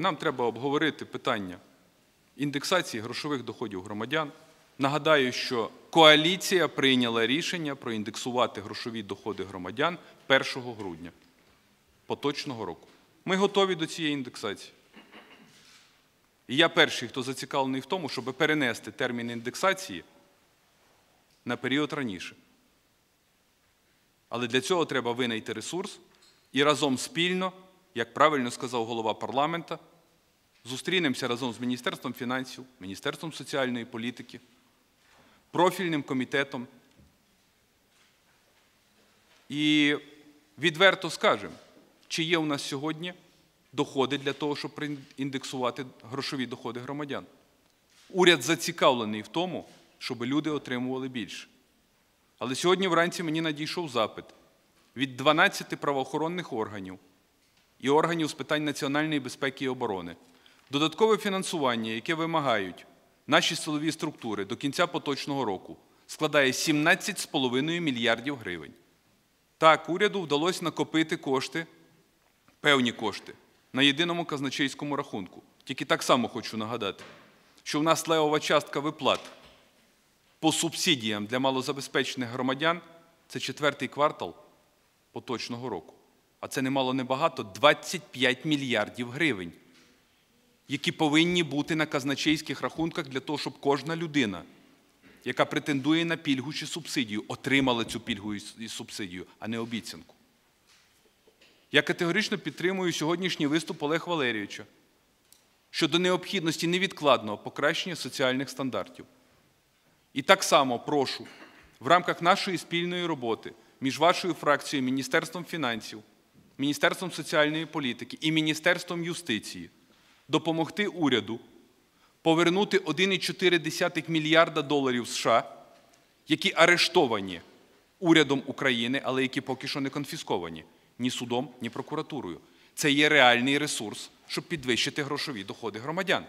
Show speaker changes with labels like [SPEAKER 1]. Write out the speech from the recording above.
[SPEAKER 1] Нам треба обговорити питання індексації грошових доходів громадян. Нагадаю, що коаліція прийняла рішення проіндексувати грошові доходи громадян 1 грудня поточного року. Ми готові до цієї індексації. І я перший, хто зацікавлений в тому, щоб перенести термін індексації на період раніше. Але для цього треба винайти ресурс і разом спільно, як правильно сказав голова парламента, зустрінемося разом з Міністерством фінансів, Міністерством соціальної політики, профільним комітетом і відверто скажемо, чи є у нас сьогодні доходи для того, щоб індексувати грошові доходи громадян. Уряд зацікавлений в тому, щоб люди отримували більше. Але сьогодні вранці мені надійшов запит від 12 правоохоронних органів і органів з питань національної безпеки і оборони. Додаткове фінансування, яке вимагають наші силові структури до кінця поточного року, складає 17,5 мільярдів гривень. Так, уряду вдалося накопити кошти, певні кошти, на єдиному казначейському рахунку. Тільки так само хочу нагадати, що в нас левова частка виплат по субсидіям для малозабезпечених громадян це четвертий квартал поточного року. А це немало небагато 25 мільярдів гривень, які повинні бути на казначейських рахунках для того, щоб кожна людина, яка претендує на пільгу чи субсидію, отримала цю пільгу і субсидію, а не обіцянку. Я категорично підтримую сьогоднішній виступ Олега Валерійовича щодо необхідності невідкладного покращення соціальних стандартів. І так само прошу в рамках нашої спільної роботи між вашою фракцією, Міністерством фінансів, Міністерством соціальної політики і Міністерством юстиції допомогти уряду повернути 1,4 мільярда доларів США, які арештовані урядом України, але які поки що не конфісковані ні судом, ні прокуратурою. Це є реальний ресурс, щоб підвищити грошові доходи громадян.